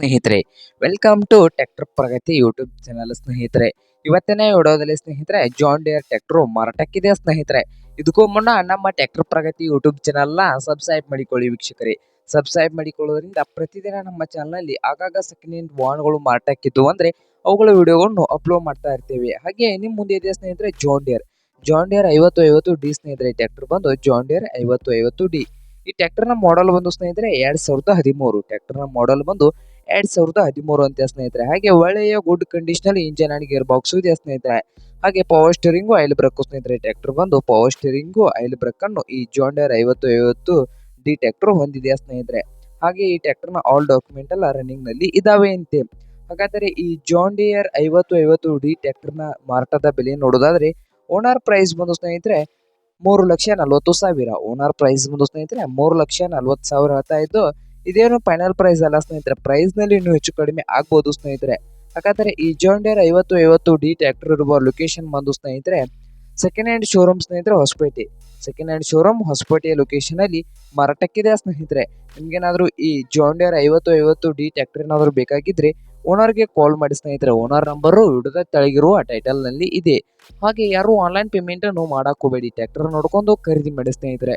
ಸ್ನೇಹಿತರೆ welcome to tractor Pragati YouTube channel ಸ್ನೇಹಿತರೆ. ಇವತ್ತಿನ ವಿಡಿಯೋದಲ್ಲಿ ಸ್ನೇಹಿತರೆ ಜಾನ್ ಡಿಯರ್ ಟ್ರ್ಯಾಕ್ಟರ್ ಮಾರಾಟಕ್ಕಿದೆ ಸ್ನೇಹಿತರೆ? ಇದಕ್ಕೂ ಮುನ್ನ ನಮ್ಮ ಟ್ರ್ಯಾಕ್ಟರ್ ಪ್ರಗತಿ ಯೂಟ್ಯೂಬ್ ಚಾನಲ್ನ ಸಬ್ಸ್ಕ್ರೈಬ್ ಮಾಡಿಕೊಳ್ಳಿ ವೀಕ್ಷಕರೇ. ಸಬ್ಸ್ಕ್ರೈಬ್ ಮಾಡಿಕೊಳ್ಳೋದ್ರಿಂದ ಪ್ರತಿದಿನ ನಮ್ಮ ಚಾನಲ್ನಲ್ಲಿ ಆಗಾಗ ಸೆಕೆಂಡ್ ಹ್ಯಾಂಡ್ ವಾಹನಗಳು ಮಾರಾಟಕ್ಕಿದ್ದು ಅಂದರೆ, ಅವುಗಳ ವಿಡಿಯೋಗಳನ್ನು ಅಪ್ಲೋಡ್ ಮಾಡ್ತಾ ಇರ್ತೇವೆ. ಹಾಗೆ ನಿಮ್ಮ ಮುಂದೆ ಇದೆ ಸ್ನೇಹಿತರೆ? ಜಾನ್ ಡಿಯರ್ ಜಾನ್ ಡಿಯರ್ ಐವತ್ತು ಐವತ್ತು ಡಿ ಸ್ನೇಹಿತರೆ ಟ್ರ್ಯಾಕ್ಟರ್ ಬಂದು ಜಾನ್ ಡಿಯರ್ ಐವತ್ತು ಐವತ್ತು ಡಿ. ಈ ಟ್ರ್ಯಾಕ್ಟರ್ನ ಮಾಡೆಲ್ ಬಂದು ಸ್ನೇಹಿತರೆ, ಎರಡ್ ಸಾವಿರದ ಹದಿಮೂರು. ಟ್ರ್ಯಾಕ್ಟರ್ನ ಮಾಡೆಲ್ ಬಂದು ಎರಡ್ ಸಾವಿರದ ಹದಿಮೂರು ಅಂತ ಸ್ನೇಹಿತರೆ. ಹಾಗೆ ಒಳ್ಳೆಯ good condition engine and gear box ಇದೆ ಸ್ನೇಹಿತರೆ. ಹಾಗೆ ಪವರ್ ಸ್ಟೀರಿಂಗು ಆಯಿಲ್ ಬ್ರೇಕ್ ಸ್ನೇಹಿತರೆ ಟ್ರ್ಯಾಕ್ಟರ್ ಬಂದು ಪವರ್ ಸ್ಟೀರಿಂಗು ಆಯಿಲ್ ಬ್ರೇಕ್ ಅನ್ನು ಈ ಜೋಂಡರ್ ಐವತ್ತು ಐವತ್ತು ಡಿ ಟ್ರ್ಯಾಕ್ಟರ್ ಹೊಂದಿದೆ ಸ್ನೇಹಿತರೆ. ಹಾಗೆ ಈ ಟ್ರ್ಯಾಕ್ಟರ್ನ ಆಲ್ ಡಾಕ್ಯುಮೆಂಟ್ ಎಲ್ಲ ರನ್ನಿಂಗ್ನಲ್ಲಿ ಇದಾವೆ ಅಂತೆ. ಹಾಗಾದರೆ ಈ ಜಾನ್ ಡಿಯರ್ ಐವತ್ತು ಐವತ್ತು ಡಿ ಟ್ರ್ಯಾಕ್ಟರ್ನ ಮಾರಾಟದ ಬೆಲೆ ನೋಡೋದಾದ್ರೆ ಓನರ್ ಪ್ರೈಸ್ ಬಂದು ಸ್ನೇಹಿತರೆ ಮೂರು ಲಕ್ಷ ನಲ್ವತ್ತು ಸಾವಿರ. ಓನರ್ ಪ್ರೈಸ್ ಬಂದು ಸ್ನೇಹಿತರೆ ಮೂರು ಲಕ್ಷ ನಲ್ವತ್ತು ಸಾವಿರ ಹೇಳ್ತಾ ಇದ್ದು ಇದೇನು ಫೈನಲ್ ಪ್ರೈಸ್ ಅಲ್ಲ ಸ್ನೇಹಿತರೆ. ಪ್ರೈಸ್ನಲ್ಲಿ ಇನ್ನೂ ಹೆಚ್ಚು ಕಡಿಮೆ ಆಗ್ಬೋದು ಸ್ನೇಹಿತರೆ. ಹಾಗಾದರೆ ಈ ಜಾಂಡಿಯರ್ ಐವತ್ತು ಐವತ್ತು ಡಿ ಟ್ರ್ಯಾಕ್ಟರ್ ಇರುವ ಲೊಕೇಶನ್ ಬಂದು ಸ್ನೇಹಿತರೆ ಸೆಕೆಂಡ್ ಹ್ಯಾಂಡ್ ಶೋರೂಮ್ ಸ್ನೇಹಿತರೆ ಹೊಸಪೇಟೆ. ಸೆಕೆಂಡ್ ಹ್ಯಾಂಡ್ ಶೋರೂಮ್ ಹೊಸಪೇಟೆಯ ಲೊಕೇಶನ್ ಅಲ್ಲಿ ಮಾರಾಟಕ್ಕಿದೆ ಸ್ನೇಹಿತರೆ. ನಿಮ್ಗೇನಾದರೂ ಈ ಜಾಂಡಿಯರ್ ಐವತ್ತು ಐವತ್ತು ಡಿ ಟ್ಯಾಕ್ಟರ್ ಏನಾದರೂ ಬೇಕಾಗಿದ್ರೆ ಓನರ್ಗೆ ಕಾಲ್ ಮಾಡಿ ಸ್ನೇಹಿತರೆ. ಓನರ್ ನಂಬರು ಹಿಡಿದ ತಳಗಿರುವ ಟೈಟಲ್ನಲ್ಲಿ ಇದೆ. ಹಾಗೆ ಯಾರು ಆನ್ಲೈನ್ ಪೇಮೆಂಟ್ ಅನ್ನು ಟ್ಯಾಕ್ಟರ್ ನೋಡ್ಕೊಂಡು ಖರೀದಿ ಮಾಡಿ ಸ್ನೇಹಿತರೆ.